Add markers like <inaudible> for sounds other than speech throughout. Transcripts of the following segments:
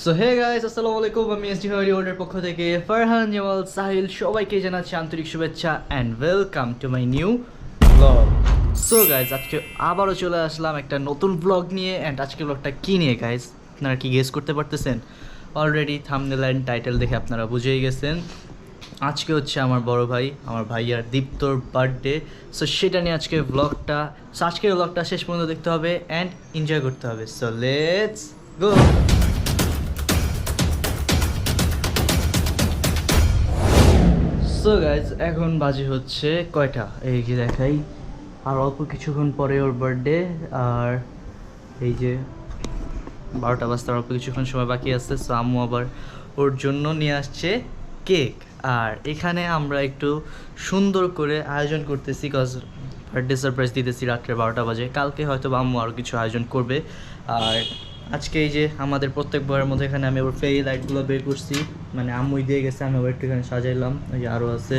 So hey guys আসসালামু আলাইকুম আমি এসডি হাওয়ারি ওয়ার্ল্ডের পক্ষ থেকে ফারহান জামাল সাহিল সবাইকে জানাচ্ছি আন্তরিক শুভেচ্ছা and welcome to my new blog so guys আজকে আবারও চলে আসলাম একটা নতুন ব্লগ নিয়ে অ্যান্ড আজকে ব্লগটা কী নিয়ে গাইস আপনারা কি গেস করতে পারতেছেন? অলরেডি থামনেল অ্যান্ড টাইটেল দেখে আপনারা বুঝেই গেছেন। আজকে হচ্ছে আমার বড় ভাই, আমার ভাইয়ার দীপ্তর বার্থডে সো সেটা নিয়ে আজকে ব্লগটা আজকের ব্লগটা শেষ পর্যন্ত দেখতে হবে অ্যান্ড এনজয় করতে হবে। So let's go so guys এখন বাজে হচ্ছে কয়টা? এই যে দেখাই, আর অল্প কিছুক্ষণ পরে ওর বার্থডে আর এই যে বারোটা বাজতে অল্প কিছুক্ষণ সময় বাকি আছে সো আম্মু আবার ওর জন্য নিয়ে আসছে কেক। আর এখানে আমরা একটু সুন্দর করে আয়োজন করতেছি কজ বার্থডে সারপ্রাইজ দিতেছি রাত্রে বারোটা বাজে। কালকে হয়তো আম্মু আরও কিছু আয়োজন করবে, আর আজকে এই যে আমাদের প্রত্যেকবারের মধ্যে এখানে আমি ওর ফেরি লাইটগুলো বের করছি। মানে আম্মুই দিয়ে গেছে, আমি আবার একটুখানি সাজাইলাম ওই যে আরও আছে।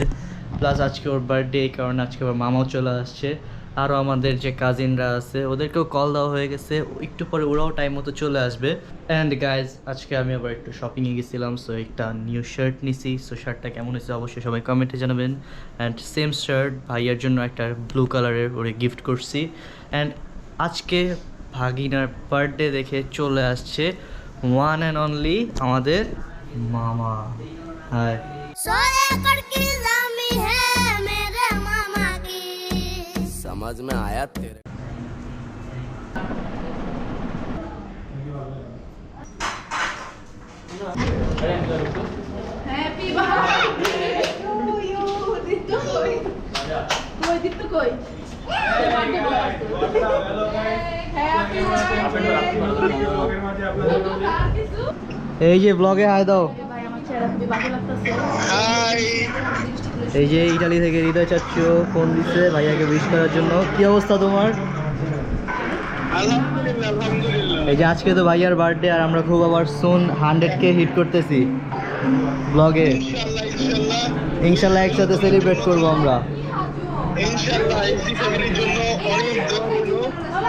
প্লাস আজকে ওর বার্থডে এই কারণে আজকে ওর মামাও চলে আসছে। আরও আমাদের যে কাজিনরা আছে, ওদেরকেও কল দেওয়া হয়ে গেছে। একটু পরে ওরাও টাইম মতো চলে আসবে। অ্যান্ড গাইজ আজকে আমি আবার একটু শপিংয়ে গেছিলাম সো একটা নিউ শার্ট নিছি। সো শার্টটা কেমন হয়েছে অবশ্যই সবাই কমেন্টে জানাবেন। অ্যান্ড সেম শার্ট ভাইয়ার জন্য একটা ব্লু কালারের ওরে গিফট করছি। অ্যান্ড আজকে ভাগিনার বার্থডে দেখে চলে আসছে ওয়ান অ্যান্ড অনলি আমাদের মামা হায় सौ एकड़ की जमी है मेरे मामा की समझ में आया तेरे হ্যাপি বার্থডে টু ইউ দিত্তু কই কই দিত্তু কই হ্যাপি বার্থডে এই যে ব্লগে হাই দাও। এই যে ইটালি থেকে হৃদয় চাচ্চু ফোন দিচ্ছে ভাইয়াকে উইশ করার জন্য? কি অবস্থা তোমার? এই যে আজকে তো ভাইয়ার বার্থডে আর আমরা খুব আবার সুন হান্ড্রেড কে হিট করতেছি ব্লগে ইনশাল্লাহ একসাথে সেলিব্রেট করব আমরা।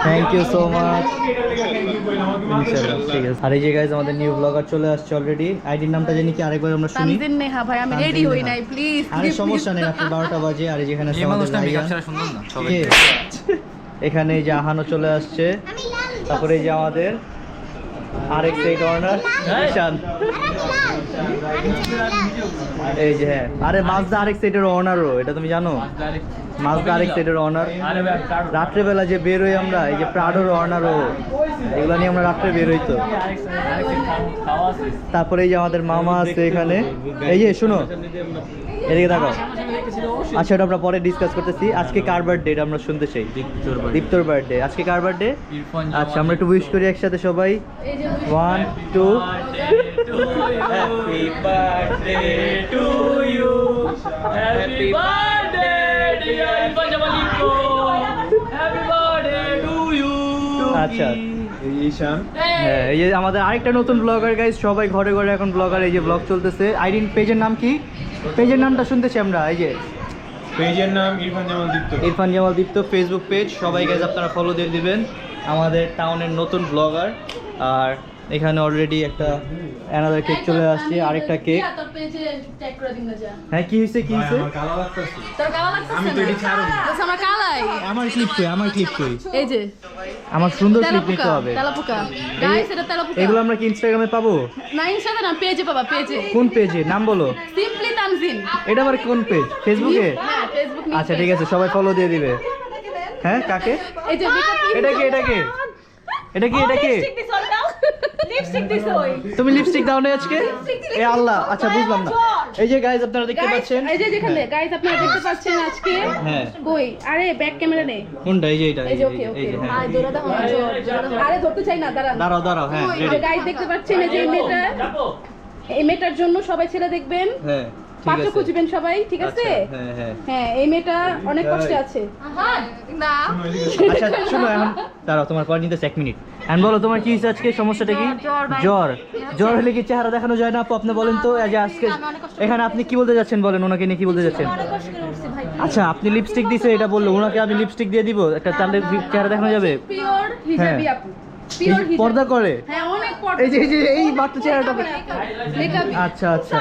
থ্যাংক ইউ সো মাচ ইনশাল্লাহ ঠিক আছে। আর এই যে গাইজ আমাদের নিউ ব্লগার চলে আসছে অলরেডি আইডির নামটা জানি কি আরেকবার আমরা শুনি? তানজিন নেহা ভাই আমি রেডি হই নাই প্লিজ আরে সমস্যা নেই আপনি বারোটা বাজে আর যেখানে আমাদের ভাইয়া। কে? এখানে এই যে আহানো চলে আসছে। তারপরে এই যে আমাদের আরেক সেই কর্নার ঈশান। এই যে হ্যাঁ। আরে মাজদা আরেক সাইডের অনারও এটা তুমি জানো? মাজদা আরেক সাইডের অনার রাত্রেবেলা যে বের হই আমরা এই যে প্রাডোর অনারও এগুলো নিয়ে আমরা রাত্রে বের হই তো। তারপরে এই যে আমাদের মামা আছে এখানে। এই যে শুনো এদিকে দেখো আচ্ছা ওটা আমরা পরে ডিসকাস করতেছি। আজকে কার বার্থডে এটা আমরা শুনতে চাই। দীপ্তর বার্থডে আজকে কার বার্থডে আচ্ছা আমরা একটু উইশ করি একসাথে সবাই। One two Happy birthday to you. Happy birthday, আচ্ছা। হ্যাঁ এই যে আমাদের আরেকটা নতুন ব্লগার গাইজ সবাই ঘরে ঘরে এখন ব্লগার এই যে ব্লগ চলতেছে। আইডিন পেজের নাম কি? পেজের নামটা শুনতেছি আমরা এই যে। পেজের নাম ইরফান জামাল দীপ্ত। ইরফান জামাল দীপ্ত ফেসবুক পেজ সবাই গাইজ আপনারা ফলো দিয়ে দিবেন। আমাদের টাউনের নতুন ব্লগার আর এখানে অলরেডি একটা অ্যানাদার কেক চলে আসছে আরেকটা কেক তোর পেজে ট্যাগ করে দিন না যা হ্যাঁ কি হয়েছে কি হয়েছে? আমার কালা লাগতেছে। তোর কালা লাগতেছে আমি তো এটি ছাড়ুন। বলছে আমার কালাই। আমার ক্লিপ কই আমার ক্লিপ কই এই যে। আমার সুন্দর ক্লিপ নিতে হবে। তেলাপোকা। গাইস এটা তেলাপোকা। এগুলো আমরা কি ইনস্টাগ্রামে পাবো? না ইনস্টাতে না পেজে পাবা পেজে কোন পেজে নাম বলো। সিম্পলি তানজিন এটা আবার কোন পেজ ফেসবুকে হ্যাঁ ফেসবুক আচ্ছা ঠিক আছে সবাই ফলো দিয়ে দিবে। হ্যাঁ কাকে? এই যে এটা কি এটা কি? এটা কি? এটা কি? তুমি লিপস্টিক দাও না আজকে? এ আল্লাহ আচ্ছা বুঝলাম না। এই যে গাইজ আপনারা দেখতে পাচ্ছেন? এই যে যেখানে গাইস আপনারা দেখতে পাচ্ছেন আজকে? হ্যাঁ। কই? আরে ব্যাক ক্যামেরা নেই কোনটা? এই যে এটা এই যে এই ওকে যে, ওকে হ্যাঁ। আরে দৌড়া ধরতে চাই না দাঁড়ান। দাঁড়াও দাঁড়াও হ্যাঁ এই যে রেডি দেখতে পাচ্ছেন এই যে মেয়েটা। এই মেয়েটার জন্য সবাই ছেলে দেখবেন। হ্যাঁ ঠিক পাত্র খুঁজবেন সবাই ঠিক আছে? আচ্ছা, হ্যাঁ হ্যাঁ। হ্যাঁ এই মেয়েটা অনেক কষ্টে আছে। আচ্ছা শুনো এখন দাঁড়াও তোমার কল নিতেছে এক মিনিট। এখন বলো তোমার কি হয়েছে আজকে? সমস্যাটা কি? জ্বর জ্বর হলে কি চেহারা দেখানো যায় না? আপু আপনি বলেন তো যে আজকে এখানে আপনি কি বলতে যাচ্ছেন? বলেন ওনাকে নিয়ে কি বলতে যাচ্ছেন? আচ্ছা আপনি লিপস্টিক দিছে এটা বলল। ওনাকে আমি লিপস্টিক দিয়ে দিব। একটা চালের চেহারা দেখানো যাবে? হ্যাঁ। পর্দা করে? হ্যাঁ এই যে এই বাচ্চা চেহারাটা আচ্ছা আচ্ছা।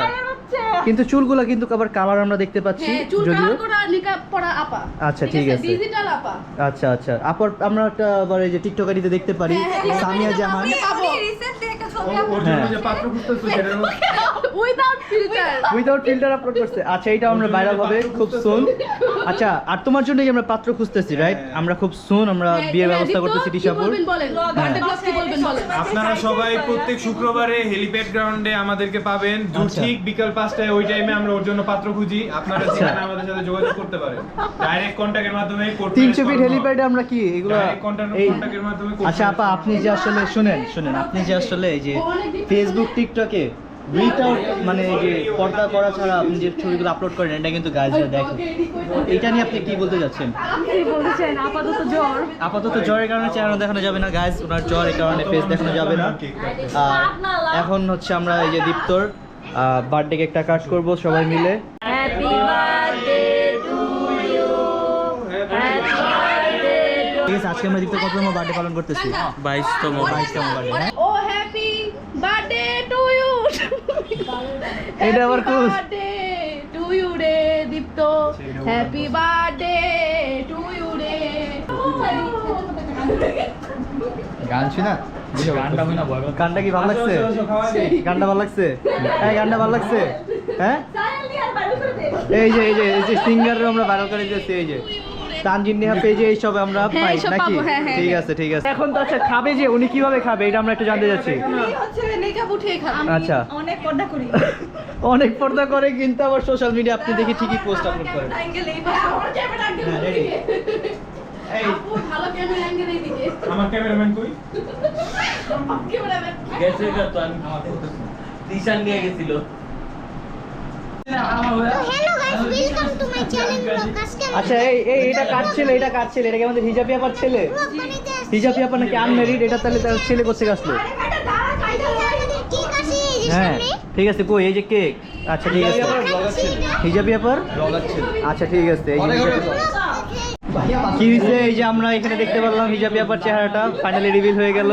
কিন্তু চুলগুলো কিন্তু আবার কালার আমরা দেখতে পাচ্ছি হ্যাঁ যদিও। আচ্ছা, ঠিক আছে। আচ্ছা আচ্ছা। আপর আমরা একটা আবার এই যে টিকটকারিতে দেখতে পারি হ্যাঁ, সামিয়া হ্যাঁ। যে পাত্র খুঁজতেছো সেটার মধ্যে without filter without filter upload করছে। আচ্ছা এটা আমরা ভাইরাল হবে খুব সুন আচ্ছা আর তোমার জন্যই আমরা পাত্র খুঁজতেছি রাইট আমরা খুব সুন আমরা বিয়ের ব্যবস্থা করতেছি বলেন? আপনারা সবাই প্রত্যেক শুক্রবারে হেলিপ্যাড গ্রাউন্ডে আমাদেরকে পাবেন। দু আচ্ছা। ঠিক বিকাল পাঁচটায় ওই টাইমে আমরা ওর জন্য পাত্র খুঁজি। আপনারা আচ্ছা। সেখানে আমাদের সাথে যোগাযোগ করতে পারেন। ডাইরেক্ট কন্ট্যাক্টের মাধ্যমে তিনশো ফিট হেলিপ্যাডে আমরা কি এগুলো এর মাধ্যমে আচ্ছা আপা আপনি যে আসলে শুনেন শুনেন আপনি যে আসলে এই যে ফেসবুক টিকটকে উইথাউট মানে যে পর্দা করা ছাড়া আপনি যে ছবিগুলো আপলোড করেন এটা কিন্তু গাইজরা দেখে এটা নিয়ে আপনি কি বলতে বলছেন? আপাতত জ্বর। আপাতত জ্বরের কারণে চেহারা দেখানো যাবে না গাইজ ওনার জ্বর এই কারণে ফেস দেখানো যাবে না। আর এখন হচ্ছে আমরা এই যে দীপ্তর বার্থডে কেকটা কাট করব সবাই মিলে। হ্যাপি বার্থডে টু ইউ ঠিক আছে আজকে আমরা দীপ্তর কত নম্বর বার্থডে পালন করতেছি? বাইশতম বাইশতম বার্থডে হ্যাঁ? ও হ্যাপি বার্থডে টু এটা আবার। বার্থডে টু ইউ রে Dipto. Happy birthday to you রে। গান শুনা? গানটা কি ভালো লাগছে? গানটা ভালো লাগছে? হ্যাঁ গানটা ভালো লাগছে। হ্যাঁ? এই যে এই যে এই যে সিঙ্গার আমরা ভাইরাল করে দিয়েছি এই যে। তানজিন নেহা পেজে এইসব আমরা হ্যাঁ, পাই নাকি? হ্যাঁ, হ্যাঁ, ঠিক। আছে ঠিক আছে। এখন তো আচ্ছা খাবে যে উনি কীভাবে খাবে? এটা আমরা একটু জানতে যাচ্ছি আচ্ছা। অনেক পর্দা করি। অনেক পর্দা করে কিন্তু আবার সোশ্যাল মিডিয়া আপনি দেখি ঠিকই পোস্ট আপলোড করেন। আমার ক্যামেরাম্যান কই? ক্যামেরাম্যান গেছে তো আমি দিশান নিয়ে গেছিল hello guys welcome to my channel blog আজকে আমি আচ্ছা এই এই এটা কার ছেলে? এটা কার ছেলে? এটা কি আমাদের হিজাবি আপার ছেলে? আসছি। হিজাবি আপা নাকি আনমেরিড এটা তাহলে তার ছেলে কোথেকে আসলো? হ্যাঁ ঠিক আছে কই? এই যে কেক আচ্ছা ঠিক আছে। হিজাবি আপার আচ্ছা ঠিক আছে এই কি এই যে আমরা এখানে দেখতে পারলাম হিজাবি আপার চেহারাটা ফাইনালি রিভিল হয়ে গেল।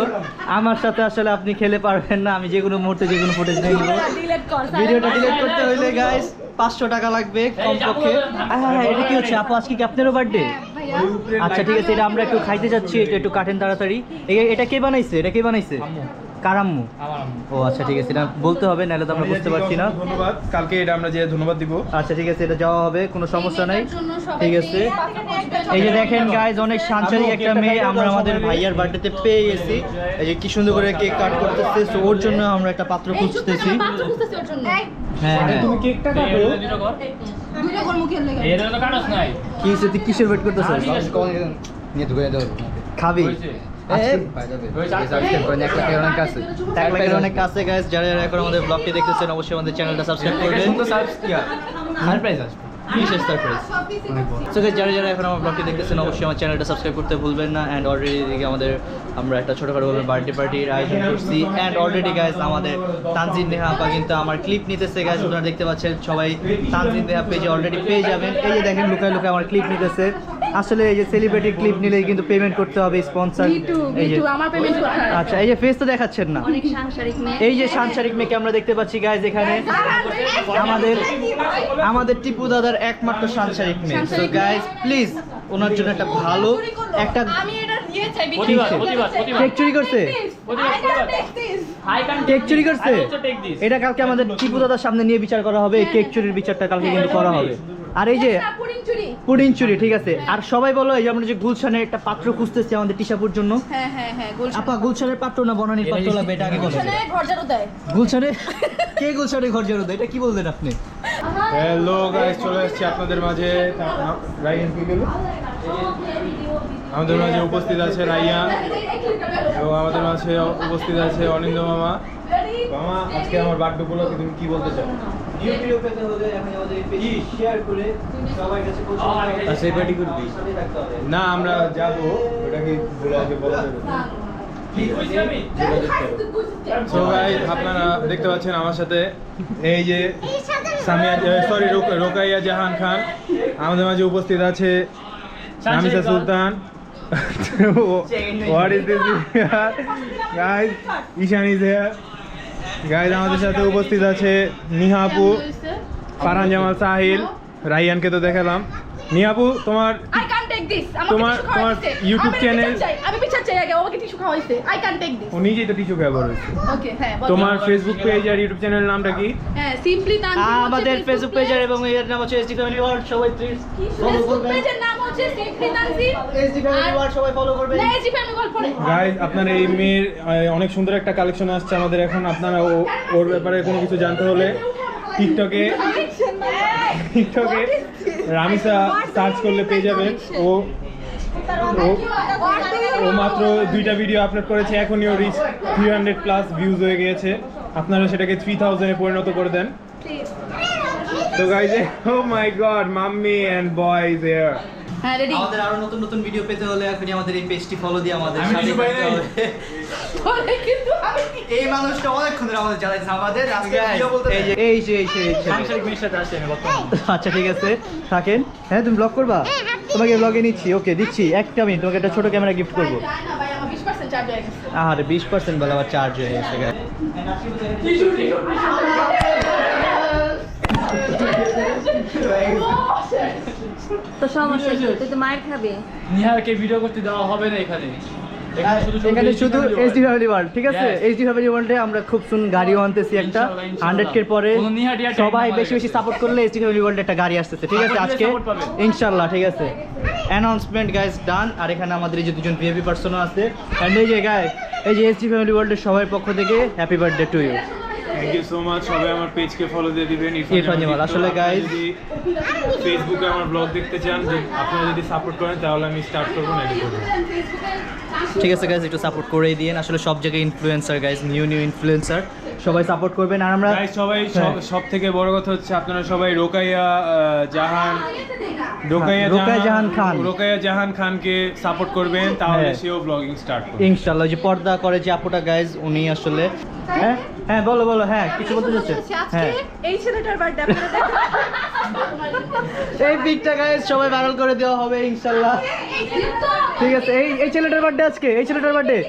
আমার সাথে আসলে আপনি খেলে পারবেন না, আমি যে কোনো মুহূর্তে যে কোনো ফুটেজ নিয়ে ভিডিওটা ডিলিট করতে হইলে গাইস পাঁচশো টাকা লাগবে কমপক্ষে। হ্যাঁ হ্যাঁ এটা কি হচ্ছে? আপু, আজকে কি আপনারও বার্থডে আচ্ছা ঠিক আছে, এটা আমরা একটু খাইতে যাচ্ছি, এটা একটু কাটেন তাড়াতাড়ি। এটা কে বানাইছে? এটা কে বানাইছে? কারাম্মু ও আচ্ছা ঠিক আছে এটা বলতে হবে নাহলে তো আমরা বুঝতে পারছি না। ধন্যবাদ। কালকে এটা আমরা যে ধন্যবাদ দিব। আচ্ছা ঠিক আছে এটা যাওয়া হবে কোনো সমস্যা নাই। ঠিক আছে। এই যে দেখেন গাইজ অনেক সাংসারিক একটা মেয়ে আমরা আমাদের ভাইয়ার বার্থডেতে পেয়ে গেছি। এই যে কি সুন্দর করে কেক কাট করতেছে ওর জন্য আমরা একটা পাত্র খুঁজতেছি। করে পাত্র খুঁজতেছি ওর জন্য। হ্যাঁ হ্যাঁ। তুমি কেকটা কাটো। কি কিসের ওয়েট করতেছিস? খাবি? অনেক কাছে গাইজ যারা যারা এখন আমাদের ব্লগটি দেখতেছেন অবশ্যই আমাদের চ্যানেলটা সাবস্ক্রাইব করবেন। বিশেষ সারপ্রাইজ সো গাইজ যারা যারা এখন আমার ব্লগটি দেখতেছেন অবশ্যই আমার চ্যানেলটা সাবস্ক্রাইব করতে ভুলবেন না। অ্যান্ড অলরেডি এদিকে আমাদের আমরা একটা ছোটোখাটোভাবে বার্থডে পার্টির আয়োজন করছি। অ্যান্ড অলরেডি গাইজ আমাদের তানজিন নেহা আপা কিন্তু আমার ক্লিপ নিতেছে গাইজ আপনারা দেখতে পাচ্ছেন সবাই তানজিন নেহা পেজে অলরেডি পেয়ে যাবেন। এই যে দেখেন লুকায় লুকায় আমার ক্লিপ নিতেছে। আসলে এই যে সেলিব্রিটি ক্লিপ নিলে কিন্তু পেমেন্ট করতে হবে sponsor me too me too আমার পেমেন্ট কোথায় আচ্ছা এই যে ফেস তো দেখাচ্ছেন না। অনেক সাংসারিক মেয়ে। এই যে সাংসারিক মেয়েকে আমরা দেখতে পাচ্ছি গাইজ এখানে। আমাদের আমাদের টিপু দাদার একমাত্র সাংসারিক মেয়ে। সো গাইজ প্লিজ ওনার জন্য একটা ভালো একটা আমি এটা দিয়ে চাই। কেক চুরি করছে? কেক চুরি. করছে. এটা কালকে আমাদের টিপু দাদার সামনে নিয়ে বিচার করা হবে এই কেক চুরির বিচারটা কালকে কিন্তু করা হবে। আর এই যে পুডিং চুরি। ঠিক আছে। আর সবাই বলো এই যে আমরা যে গুলশানে একটা পাত্র খুঁজতেছি আমাদের টিশাপুর জন্য। হ্যাঁ হ্যাঁ হ্যাঁ আপা গুলশানের পাত্র না বনানির পাত্র লাগবে এটা আগে বলো। গুলশানে কে গুলশানে ঘর জড়ো দেয়? এটা কি বললেন আপনি? হ্যালো গাইস চলে আসছি আপনাদের মাঝে। রাইয়ান কি গেল আমাদের মাঝে উপস্থিত আছে রাইয়ান এবং আমাদের মাঝে উপস্থিত আছে অনিন্দ মামা। মামা আজকে আমার বার্থডে উপলক্ষে তুমি কি বলতে চাও? ইউটিউবে হলে এখন আমাদের পেজ শেয়ার করে সবার কাছে পৌঁছে আচ্ছা, দিতে হবে। আচ্ছা, এই পার্টি করবি? সাথে থাকতে হবে। না আমরা যাব ওটা কি বলে বলা যাবে। কি কইছি আমি? সো গাইস আপনারা দেখতে পাচ্ছেন আমার সাথে এই যে সামিয়া সরি রোকাইয়া জাহান খান। আমাদের মাঝে উপস্থিত আছে Namisa Sultan. What is this? guys Ishan is here guys আমাদের সাথে উপস্থিত আছে নিহাপু ফারহান জামাল সাহিল রাইয়ানকে তো দেখালাম। নিহাপু তোমার তোমার- তোমার ইউটিউব বিচার চাই, আমি বিচার চাই আগে আমাকে টিস্যু খাওয়া আই ক্যান টেক দিস ও নিজেই তো টিস্যু ব্যবহার হয়েছে। ওকে হ্যাঁ তোমার ফেসবুক পেজ আর ইউটিউব চ্যানেলের নামটা কি? হ্যাঁ সিম্পলি আমাদের ফেসবুক পেজ এবং এর নাম হচ্ছে এসডি ফ্যামিলি ওয়ার্ল্ড সবাই প্লিজ ফলো করবেন। পেজের নাম হচ্ছে simply Tanzim S D family world সবাই ফলো করবেন। না ফ্যামিলি আপনার এই মেয়ের অনেক সুন্দর একটা কালেকশন আসছে আমাদের এখন। আপনারা ও- ওর ব্যাপারে কোনো কিছু জানতে হলে টিকটকে টিকটকে রামিসা সার্চ করলে পেয়ে যাবেন। ও ও- ও মাত্র দুইটা ভিডিও আপলোড করেছে এখনই ও reach three hundred plus views হয়ে গিয়েছে। আপনারা সেটাকে থ্রি থাউজেন্ডে পরিণত করে দেন। তো guys oh my god mummy and boys are হ্যাঁ রেডি আমাদের আরও নতুন নতুন ভিডিও পেতে হলে এখনই আমাদের এই পেজটি ফলো দিয়ে আমাদের সাথে থাকতে হবে। বলে কিন্তু আমি এই মানুষটা অনেকক্ষণ ধরে আমাদের জ্বালাইছে আমাদের আজকে ভিডিও বলতে এই যে- এই যে এই যে সাংসারিক আসছি আমি আচ্ছা ঠিক আছে। থাকেন। হ্যাঁ তুমি ব্লগ করবা? তোমাকে ব্লগে নিচ্ছি ওকে দিচ্ছি একটা মিনিট তোমাকে একটা ছোট ক্যামেরা গিফট করব। যায় না ভাই আমার 20% চার্জ হয়ে গেছে আরে বিশ পার্সেন্ট বলে আবার চার্জ হয়ে গেছে তো সমস্যা তুই তো মায়ের খাবে। নিহারকে ভিডিও করতে দেওয়া হবে না এখানে। এখানে শুধু এইচডি ফ্যামিলি ওয়ার্ল্ড ঠিক আছে? এইচডি ফ্যামিলি ওয়ার্ল্ডে আমরা খুব সুন গাড়িও আনতেছি একটা। হান্ড্রেড কের পরে সবাই বেশি বেশি সাপোর্ট করলে এইচডি ফ্যামিলি ওয়ার্ল্ডে একটা গাড়ি আসতেছে ঠিক আছে আজকে? ইনশাল্লাহ ঠিক আছে। অ্যানাউন্সমেন্ট গাইজ ডান আর এখানে আমাদের এই যে দুজন ভিআইপি পার্সনও আছে। অ্যান্ড এই যে গাই এই যে এইচডি ফ্যামিলি ওয়ার্ল্ডের সবার পক্ষ থেকে happy birthday to you thank you so much সবাই আমার পেজকে ফলো দিয়ে দিবেন ইরফান জামাল, আসলে গাইস ফেসবুকে আমার ব্লগ দেখতে চান যে- আপনারা যদি সাপোর্ট করেন তাহলে আমি স্টার্ট করব না। ঠিক আছে গাইজ একটু সাপোর্ট করেই দিন আসলে সব জায়গায় influencer guys new new influencer সবাই সাপোর্ট করবেন। আর আমরা সবাই হ্যাঁ। সব থেকে বড় কথা হচ্ছে আপনারা সবাই রোকাইয়া জাহান রোকাইয়া হ্যাঁ, রোকাইয়া জাহান খান। রোকাইয়া জাহান খানকে সাপোর্ট করবেন তাহলে হ্যাঁ। সেও ব্লগিং স্টার্ট করবে। ইনশাআল্লাহ যে পর্দা করে যে আপুটা গাইজ উনি আসলে হ্যাঁ? হ্যাঁ বলো বলো হ্যাঁ কিছু বলতে চাচ্ছে হ্যাঁ। এই ছেলেটার বার্থডে আপনারা দেখুন? এই পিকটা সবাই ভাইরাল করে দেওয়া হবে, ইনশাল্লাহ। ঠিক আছে, এই এই ছেলেটার বার্থডে আজকে, এই ছেলেটার বার্থডে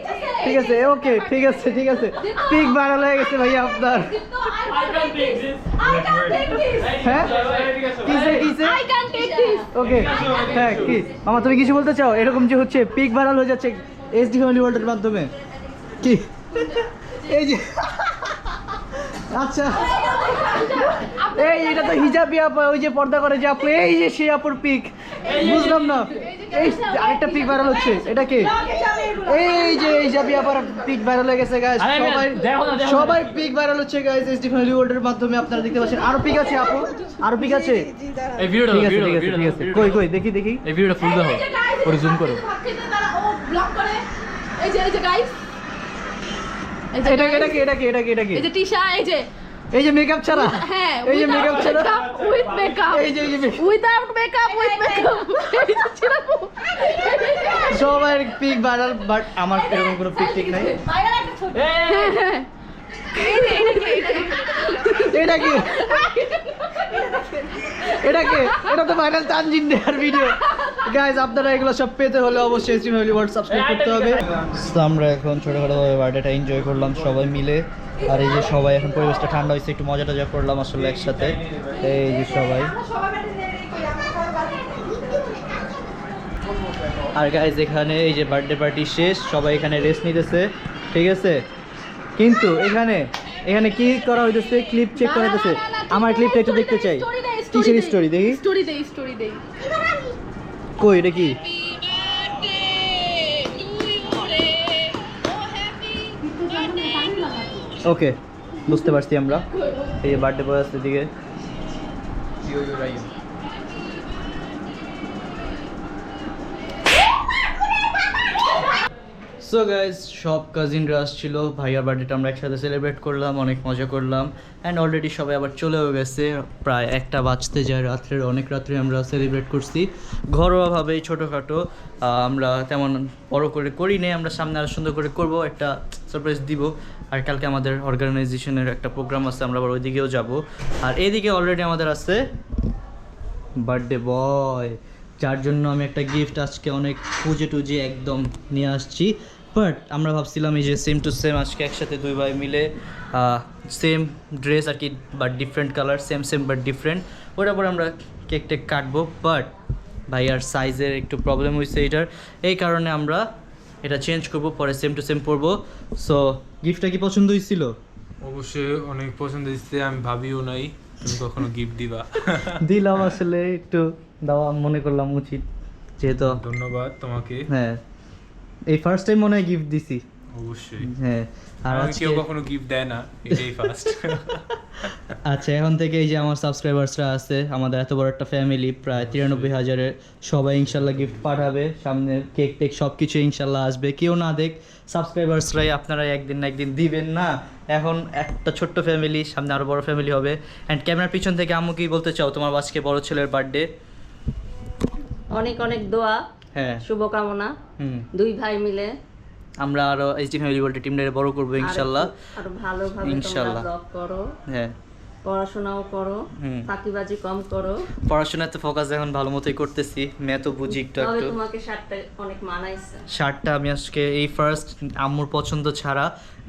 ঠিক আছে ওকে ঠিক আছে ঠিক আছে। পিক ভাইরাল হয়ে গেছে ভাইয়া আপনার. হ্যাঁ. ওকে হ্যাঁ কি? মামা, তুমি কিছু বলতে চাও? এরকম যে হচ্ছে পিক ভাইরাল হয়ে যাচ্ছে এসডি ফ্যামিলি ওয়ার্ল্ডের মাধ্যমে। কি? এই যে আচ্ছা। এই এটা তো হিজাবি আপু ওই যে পর্দা করে যে আপু এই যে সেই আপুর পিক। বুঝলাম না। এই আরেকটা পিক ভাইরাল হচ্ছে। এটা কি? এই যে এই হিজাবি আপার পিক ভাইরাল হয়ে গেছে গাইস সবাই। সবাই পিক ভাইরাল হচ্ছে গাইস এসডি ফ্যামিলি ওয়ার্ল্ডের মাধ্যমে আপনারা দেখতে পাচ্ছেন। আরও পিক আছে আপু? আরও পিক আছে? এই ভিডিওটা ঠিক আছে ঠিক আছে ঠিক আছে। কই কই দেখি দেখি। এই ভিডিওটা ফুল দেখো। ওর জুম করো। এই যে এই যে গাইস এটা এটা কি এটা কি এটা কি এটা কি? এই যে টিশা এই যে এই যে মেকআপ ছাড়া? হ্যাঁ এই যে মেকআপ ছাড়া? উইথ মেকআপ এই যে এই যে উইদাউট মেকআপ উইথ মেকআপ এই যে ছিল সবার পিক ভাইরাল বাট আমার এরকম কোনো পিক টিক নাই। এটা কি? এটা কি? এটা তো viral Tanzin their video guys আপনারা এগুলো সব পেতে হলে অবশ্যই এসটি ফ্যামিলি ওয়ার্ল্ড সাবস্ক্রাইব করতে হবে। আমরা এখন ছোটখাটোভাবে বার্থডেটা এনজয় করলাম সবাই মিলে। আর এই যে সবাই এখন পরিবেশটা ঠান্ডা হয়েছে একটু মজা টজা করলাম আসলে একসাথে। এই যে সবাই। আর গাইজ এখানে এই যে বার্থডে পার্টি শেষ, সবাই এখানে রেস্ট নিতেছে। ঠিক আছে? কিন্তু এখানে এখানে কি করা হইতেছে? ক্লিপ চেক করা হইতেছে। আমার ক্লিপটা একটু দেখতে চাই। কিসের স্টোরি দেখি? স্টোরি দেই স্টোরি দেই। কই এটা কি? ওকে বুঝতে পারছি আমরা। এই বার্থডে বয় আসছে দিকে সো গাইজ সব কাজিনরা আসছিল ভাইয়ার বার্থডেটা আমরা একসাথে সেলিব্রেট করলাম, অনেক মজা করলাম অ্যান্ড অলরেডি সবাই আবার চলেও গেছে, প্রায় একটা বাজতে যায় রাত্রের, অনেক রাত্রে আমরা সেলিব্রেট করছি। ঘরোয়াভাবেই ছোটোখাটো আমরা তেমন বড় করে করি নেই, আমরা সামনে আরও সুন্দর করে করব, একটা সারপ্রাইজ দিব। আর কালকে আমাদের অর্গানাইজেশনের একটা প্রোগ্রাম আছে, আমরা আবার ওইদিকেও যাব। আর এইদিকে অলরেডি আমাদের আছে বার্থডে বয় যার জন্য আমি একটা গিফট আজকে অনেক খুঁজে টুজে একদম নিয়ে আসছি। বাট আমরা ভাবছিলাম এই যে সেম টু সেম আজকে একসাথে দুই ভাই মিলে সেম ড্রেস আর কি but different colour same same but different ওটার পর আমরা কেক টেক কাটবো বাট ভাই আর সাইজের একটু প্রবলেম হয়েছে এটার। এই কারণে আমরা এটা চেঞ্জ করব পরে সেম টু সেম পরবো। সো গিফটটা কি পছন্দ হয়েছিল অবশ্যই অনেক পছন্দ হয়েছে আমি ভাবিও নাই তুমি কখনো গিফট দিবা। <laughs> দিলাম আসলে একটু দেওয়া মনে করলাম উচিত যেহেতু ধন্যবাদ তোমাকে। হ্যাঁ। এই ফার্স্ট টাইম মনে হয় গিফট দিছি। অবশ্যই। হ্যাঁ আর আজকে কেউ কখনো গিফট দেয় না এটাই ফার্স্ট <laughs> আচ্ছা এখন থেকে এই যে আমার সাবস্ক্রাইবার্সরা আছে আমাদের এত বড় একটা ফ্যামিলি প্রায় তিরানব্বই হাজারের সবাই ইনশাল্লাহ গিফট পাঠাবে। সামনে কেক টেক সব কিছু ইনশাল্লাহ আসবে। কেউ না দেখ সাবস্ক্রাইবার্সরাই আপনারা একদিন না একদিন দিবেন না। এখন একটা ছোট্ট ফ্যামিলি সামনে আরও বড় ফ্যামিলি হবে। অ্যান্ড ক্যামেরার পিছন থেকে আম্মু কি বলতে চাও? তোমার আজকে বড় ছেলের বার্থডে অনেক অনেক দোয়া। হ্যাঁ। শুভকামনা। হুম। দুই ভাই মিলে। আমরা আরও এইচডি ফ্যামিলি বলতে টিমটাকে বড় করব ইনশাল্লাহ। আরো- ভালোভাবে ইনশাআল্লাহ করো। হ্যাঁ। পড়াশোনাও করো ফাঁকিবাজি কম করো। পড়াশোনাতে ফোকাস এখন ভালো মতোই করতেছি ম্যাথও বুঝি একটু তবে একটু। তোমাকে শার্টটা অনেক মানাইছে। শার্টটা আমি আজকে এই ফার্স্ট আম্মুর পছন্দ ছাড়া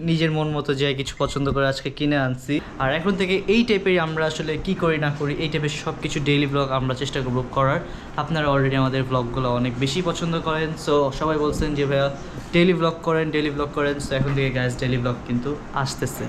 নিজের মন মতো যে কিছু পছন্দ করে আজকে কিনে আনছি। আর এখন থেকে এই টাইপের আমরা আসলে কি করি না করি এই টাইপের সব কিছু ডেইলি ব্লগ আমরা চেষ্টা করব করার। আপনারা অলরেডি আমাদের ব্লগগুলো অনেক বেশি পছন্দ করেন। সো সবাই বলছেন যে ভাইয়া ডেইলি ব্লগ করেন ডেইলি ব্লগ করেন। সো এখন থেকে গ্যাস ডেইলি ব্লগ কিন্তু আসতেছে।